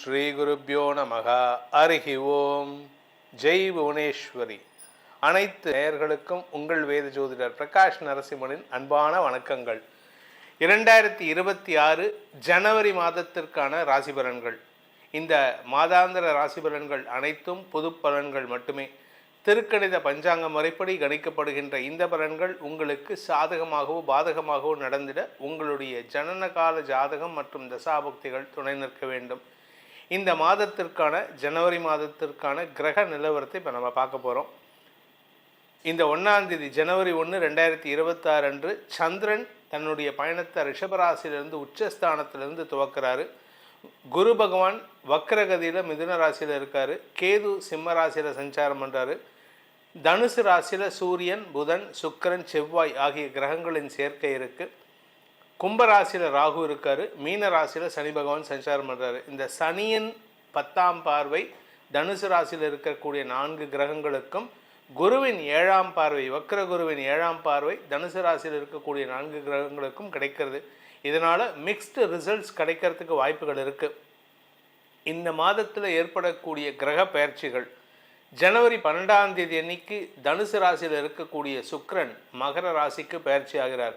ஸ்ரீ குருப்பியோ நமக. அருகி ஓம் ஜெய் புவனேஸ்வரி. அனைத்து நேயர்களுக்கும் உங்கள் வேத ஜோதிடர் பிரகாஷ் நரசிம்மனின் அன்பான வணக்கங்கள். இரண்டாயிரத்தி இருபத்தி ஆறு ஜனவரி மாதத்திற்கான ராசி பலன்கள் இந்த மாதாந்திர ராசி பலன்கள் அனைத்தும் பொது பலன்கள் மட்டுமே. திருக்கணித பஞ்சாங்க முறைப்படி கணிக்கப்படுகின்ற இந்த பலன்கள் உங்களுக்கு சாதகமாகவோ பாதகமாகவோ நடந்திட உங்களுடைய ஜனன கால ஜாதகம் மற்றும் தசாபக்திகள் துணை நிற்க வேண்டும். இந்த மாதத்திற்கான ஜனவரி மாதத்திற்கான கிரக நிலவரத்தை இப்போ நம்ம பார்க்க போகிறோம் இந்த ஒன்றாந்தேதி ஜனவரி ஒன்று ரெண்டாயிரத்தி இருபத்தாறு அன்று சந்திரன் தன்னுடைய பயணத்தை ரிஷபராசியிலிருந்து உச்சஸ்தானத்திலிருந்து துவக்கிறாரு. குரு பகவான் வக்கரகதியில் மிதுன ராசியில் இருக்கார். கேது சிம்ம ராசியில் சஞ்சாரம் பண்ணுறாரு தனுசு ராசியில் சூரியன் புதன் சுக்கிரன் செவ்வாய் ஆகிய கிரகங்களின் சேர்க்கை இருக்குது கும்பராசியில் ராகு இருக்கார் மீன ராசியில் சனி பகவான் சஞ்சாரம் பண்ணுறாரு இந்த சனியின் பத்தாம் பார்வை தனுசு ராசியில் இருக்கக்கூடிய நான்கு கிரகங்களுக்கும் குருவின் ஏழாம் பார்வை வக்ர குருவின் ஏழாம் பார்வை தனுசு ராசியில் இருக்கக்கூடிய நான்கு கிரகங்களுக்கும் கிடைக்கிறது. இதனால் மிக்ஸ்டு ரிசல்ட்ஸ் கிடைக்கிறதுக்கு வாய்ப்புகள் இருக்குது இந்த மாதத்தில் ஏற்படக்கூடிய கிரக பயிற்சிகள் ஜனவரி பன்னெண்டாம் தேதி அன்னைக்கு தனுசு ராசியில் இருக்கக்கூடிய சுக்ரன் மகர ராசிக்கு பயிற்சி ஆகிறார்.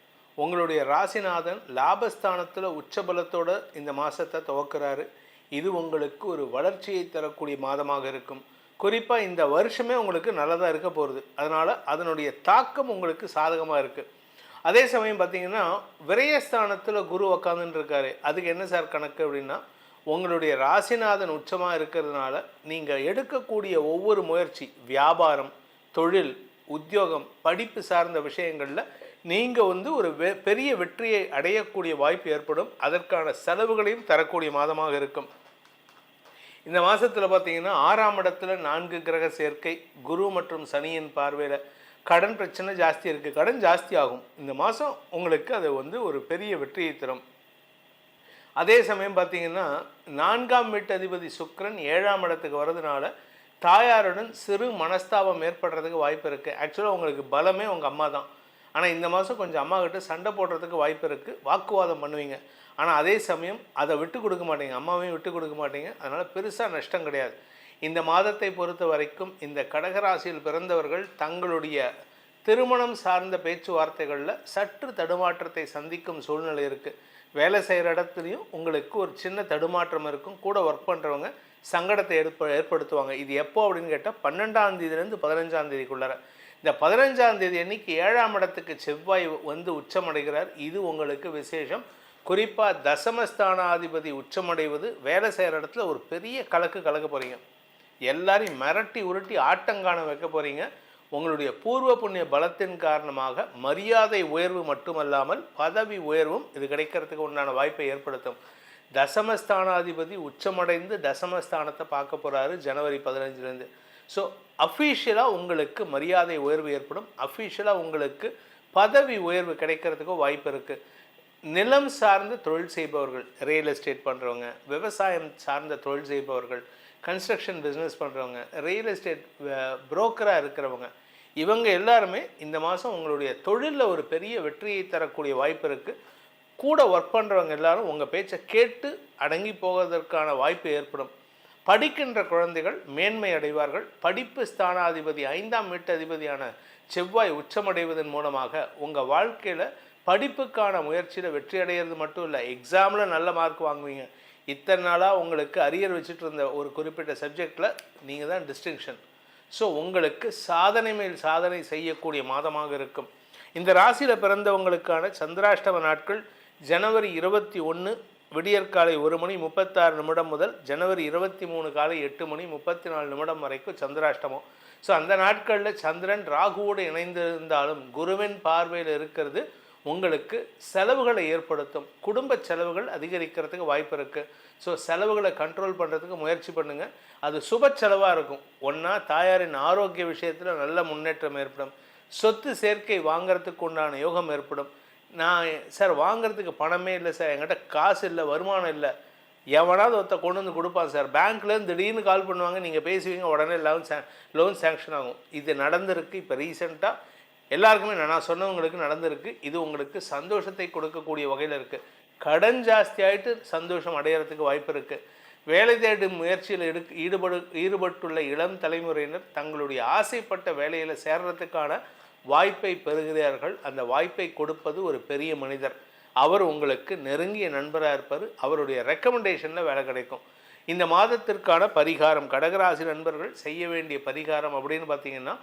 உங்களுடைய ராசிநாதன் லாபஸ்தானத்தில் உச்சபலத்தோட இந்த மாதத்தை துவக்கிறாரு. இது உங்களுக்கு ஒரு வளர்ச்சியை தரக்கூடிய மாதமாக இருக்கும். குறிப்பாக இந்த வருஷமே உங்களுக்கு நல்லதாக இருக்க போகிறது அதனால் அதனுடைய தாக்கம் உங்களுக்கு சாதகமாக இருக்குது அதே சமயம் பார்த்தீங்கன்னா விரயஸ்தானத்தில் குரு உக்காந்துருக்காரு அதுக்கு என்ன சார் கணக்கு அப்படின்னா உங்களுடைய ராசிநாதன் உச்சமாக இருக்கிறதுனால நீங்கள் எடுக்கக்கூடிய ஒவ்வொரு முயற்சி வியாபாரம் தொழில் உத்தியோகம் படிப்பு சார்ந்த விஷயங்களில் நீங்கள் வந்து ஒரு வெ- பெரிய வெற்றியை அடையக்கூடிய வாய்ப்பு ஏற்படும். அதற்கான செலவுகளையும் தரக்கூடிய மாதமாக இருக்கும். இந்த மாதத்தில் பார்த்தீங்கன்னா ஆறாம் இடத்துல நான்கு கிரக சேர்க்கை குரு மற்றும் சனியின் பார்வையில் கடன் பிரச்சனை ஜாஸ்தி இருக்குது கடன் ஜாஸ்தி ஆகும். இந்த மாதம் உங்களுக்கு அது வந்து ஒரு பெரிய வெற்றியை தரும். அதே சமயம் பார்த்தீங்கன்னா நான்காம் வீட்டு அதிபதி சுக்ரன் ஏழாம் இடத்துக்கு வர்றதுனால தாயாருடன் சிறு மனஸ்தாபம் ஏற்படுறதுக்கு வாய்ப்பு இருக்குது ஆக்சுவலாக உங்களுக்கு பலமே உங்கள் அம்மா தான். ஆனால் இந்த மாதம் கொஞ்சம் அம்மா கிட்ட சண்டை போடுறதுக்கு வாய்ப்பு இருக்குது வாக்குவாதம் பண்ணுவீங்க. ஆனால் அதே சமயம் அதை விட்டு கொடுக்க மாட்டீங்க. அம்மாவையும் விட்டு கொடுக்க மாட்டீங்க. அதனால் பெருசாக நஷ்டம் கிடையாது. இந்த மாதத்தை பொறுத்த வரைக்கும் இந்த கடகராசியில் பிறந்தவர்கள் தங்களுடைய திருமணம் சார்ந்த பேச்சுவார்த்தைகளில் சற்று தடுமாற்றத்தை சந்திக்கும் சூழ்நிலை இருக்குது வேலை செய்கிற இடத்துலையும் உங்களுக்கு ஒரு சின்ன தடுமாற்றம் இருக்கும். கூட ஒர்க் பண்ணுறவங்க சங்கடத்தை ஏற்ப ஏற்படுத்துவாங்க. இது எப்போ அப்படின்னு கேட்டால் பன்னெண்டாம் தேதியிலேருந்து பதினஞ்சாம் தேதிக்குள்ளார. இந்த பதினஞ்சாம் தேதி அன்னைக்கு ஏழாம் இடத்துக்கு செவ்வாய் வந்து உச்சமடைகிறார். இது உங்களுக்கு விசேஷம். குறிப்பாக தசமஸ்தானாதிபதி உச்சமடைவது வேலை செய்கிற இடத்துல ஒரு பெரிய கலக்கு கலக்க போகிறீங்க எல்லாரையும் மிரட்டி உருட்டி ஆட்டங்கான வைக்க போகிறீங்க உங்களுடைய பூர்வ புண்ணிய பலத்தின் காரணமாக மரியாதை உயர்வு மட்டுமல்லாமல் பதவி உயர்வும் இது கிடைக்கிறதுக்கு உண்டான வாய்ப்பை ஏற்படுத்தும். தசமஸ்தானாதிபதி உச்சமடைந்து தசமஸ்தானத்தை பார்க்க போகிறாரு ஜனவரி பதினஞ்சுலேருந்து ஸோ அஃபீஷியலாக உங்களுக்கு மரியாதை உயர்வு ஏற்படும். அஃபீஷியலாக உங்களுக்கு பதவி உயர்வு கிடைக்கிறதுக்கோ வாய்ப்பு இருக்குது நிலம் சார்ந்த தொழில் செய்பவர்கள் ரியல் எஸ்டேட் பண்ணுறவங்க விவசாயம் சார்ந்த தொழில் செய்பவர்கள் கன்ஸ்ட்ரக்ஷன் பிஸ்னஸ் பண்ணுறவங்க ரியல் எஸ்டேட் புரோக்கராக இருக்கிறவங்க இவங்க எல்லாருமே இந்த மாதம் உங்களுடைய தொழிலில் ஒரு பெரிய வெற்றியை தரக்கூடிய வாய்ப்பு இருக்குது கூட ஒர்க் பண்ணுறவங்க எல்லாரும் உங்கள் பேச்சை கேட்டு அடங்கி போவதற்கான வாய்ப்பு ஏற்படும். படிக்கின்ற குழந்தைகள் மேன்மை அடைவார்கள். படிப்பு ஸ்தானாதிபதி ஐந்தாம் வீட்டு அதிபதியான செவ்வாய் உச்சமடைவதன் மூலமாக உங்கள் வாழ்க்கையில் படிப்புக்கான முயற்சியில் வெற்றி அடைகிறது மட்டும் இல்லை எக்ஸாமில் நல்ல மார்க் வாங்குவீங்க. இத்தனை நாளாக உங்களுக்கு அரியர் வச்சுட்டு இருந்த ஒரு குறிப்பிட்ட சப்ஜெக்டில் நீங்கள் தான் டிஸ்டிங்ஷன் ஸோ உங்களுக்கு சாதனை மேல் சாதனை செய்யக்கூடிய மாதமாக இருக்கும். இந்த ராசியில் பிறந்தவங்களுக்கான சந்திராஷ்டம நாட்கள் ஜனவரி இருபத்தி ஒன்று விடியற்காலை ஒரு மணி முப்பத்தாறு நிமிடம் முதல் ஜனவரி இருபத்தி மூணு காலை எட்டு மணி முப்பத்தி நாலு நிமிடம் வரைக்கும் சந்திராஷ்டமம். ஸோ அந்த நாட்களில் சந்திரன் ராகுவோடு இணைந்திருந்தாலும் குருவின் பார்வையில் இருக்கிறது உங்களுக்கு செலவுகளை ஏற்படுத்தும். குடும்ப செலவுகள் அதிகரிக்கிறதுக்கு வாய்ப்பு இருக்குது ஸோ செலவுகளை கண்ட்ரோல் பண்ணுறதுக்கு முயற்சி பண்ணுங்கள் அது சுப செலவாக இருக்கும். ஒன்றா தாயாரின் ஆரோக்கிய விஷயத்தில் நல்ல முன்னேற்றம் ஏற்படும். சொத்து சேர்க்கை வாங்கிறதுக்கு உண்டான யோகம் ஏற்படும். நான் சார் வாங்குறதுக்கு பணமே இல்லை சார். என்கிட்ட காசு இல்லை வருமானம் இல்லை. எவனாவது ஒருத்த கொண்டு வந்து கொடுப்பான் சார். பேங்க்லேருந்து திடீர்னு கால் பண்ணுவாங்க நீங்கள் பேசுவீங்க உடனே லோன் சே லோன் சேங்ஷன் ஆகும். இது நடந்திருக்கு இப்போ ரீசெண்டாக எல்லாருக்குமே நான் சொன்னவங்களுக்கு நடந்திருக்கு. இது உங்களுக்கு சந்தோஷத்தை கொடுக்கக்கூடிய வகையில் இருக்குது கடன் ஜாஸ்தி ஆகிட்டு சந்தோஷம் அடையிறதுக்கு வாய்ப்பு இருக்குது வேலை தேடும் முயற்சியில் எடு ஈடுபடு ஈடுபட்டுள்ள இளம் தலைமுறையினர் தங்களுடைய ஆசைப்பட்ட வேலையில் சேர்றதுக்கான வாய்ப்பை பெறுகிறார்கள். அந்த வாய்ப்பை கொடுப்பது ஒரு பெரிய மனிதர். அவர் உங்களுக்கு நெருங்கிய நண்பராக இருப்பார். அவருடைய ரெக்கமெண்டேஷனில் வேலை கிடைக்கும். இந்த மாதத்திற்கான பரிகாரம் கடகராசி நண்பர்கள் செய்ய வேண்டிய பரிகாரம் அப்படின்னு பார்த்தீங்கன்னா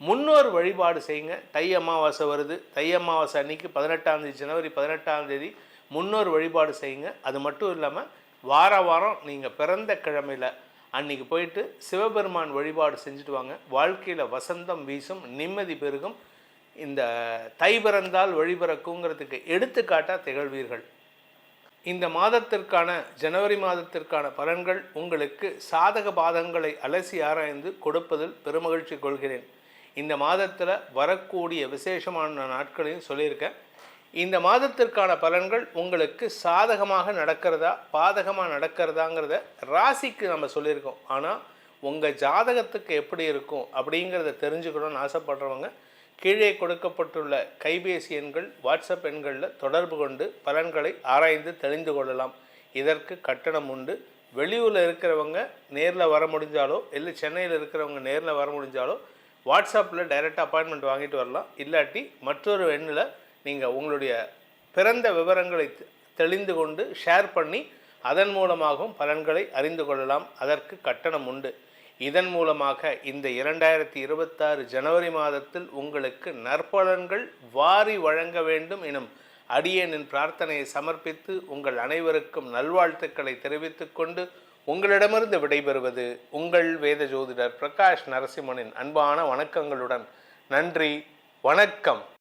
முன்னோர் வழிபாடு செய்யுங்க. தை அமாவாசை வருது. தை அமாவாசை அன்னைக்கு பதினெட்டாம் தேதி ஜனவரி பதினெட்டாம் தேதி முன்னோர் வழிபாடு செய்யுங்க. அது மட்டும் இல்லாமல் வார வாரம் நீங்கள் பிறந்த கிழமையில் அன்றைக்கி போயிட்டு சிவபெருமான் வழிபாடு செஞ்சுட்டு வாங்க. வாழ்க்கையில் வசந்தம் வீசும் நிம்மதி பெருகும். இந்த தை பிறந்தால் வழிபிறக்குங்கிறதுக்கு எடுத்துக்காட்டாக திகழ்வீர்கள். இந்த மாதத்திற்கான ஜனவரி மாதத்திற்கான பலன்கள் உங்களுக்கு சாதக பாதங்களை அலசி ஆராய்ந்து கொடுப்பதில் பெருமகிழ்ச்சி கொள்கிறேன். இந்த மாதத்தில் வரக்கூடிய விசேஷமான நாட்களையும் சொல்லியிருக்கேன். இந்த மாதத்திற்கான பலன்கள் உங்களுக்கு சாதகமாக நடக்கிறதா பாதகமாக நடக்கிறதாங்கிறத ராசிக்கு நம்ம சொல்லியிருக்கோம். ஆனால் உங்கள் ஜாதகத்துக்கு எப்படி இருக்கும் அப்படிங்கிறத தெரிஞ்சுக்கணும்னு ஆசைப்படுறவங்க கீழே கொடுக்கப்பட்டுள்ள கைபேசி எண்கள் வாட்ஸ்அப் எண்களில் தொடர்பு கொண்டு பலன்களை ஆராய்ந்து தெரிந்து கொள்ளலாம். இதற்கு கட்டணம் உண்டு. வெளியூரில் இருக்கிறவங்க நேரில் வர முடிஞ்சாலோ இல்லை சென்னையில் இருக்கிறவங்க நேரில் வர முடிஞ்சாலோ வாட்ஸ்அப்பில் டைரெக்டாக அப்பாயின்மெண்ட் வாங்கிட்டு வரலாம். இல்லாட்டி மற்றொரு எண்ணில் நீங்கள் உங்களுடைய பிறந்த விவரங்களை தெளிந்து கொண்டு ஷேர் பண்ணி அதன் மூலமாகவும் பலன்களை அறிந்து கொள்ளலாம். அதற்கு கட்டணம் உண்டு. இதன் மூலமாக இந்த இரண்டாயிரத்தி இருபத்தாறு ஜனவரி மாதத்தில் உங்களுக்கு நற்பலன்கள் வாரி வழங்க வேண்டும் எனும் அடியனின் பிரார்த்தனையை சமர்ப்பித்து உங்கள் அனைவருக்கும் நல்வாழ்த்துக்களை தெரிவித்துக் கொண்டு உங்களிடமிருந்து விடைபெறுவது உங்கள் வேத ஜோதிடர் பிரகாஷ் நரசிம்மனின் அன்பான வணக்கங்களுடன் நன்றி வணக்கம்.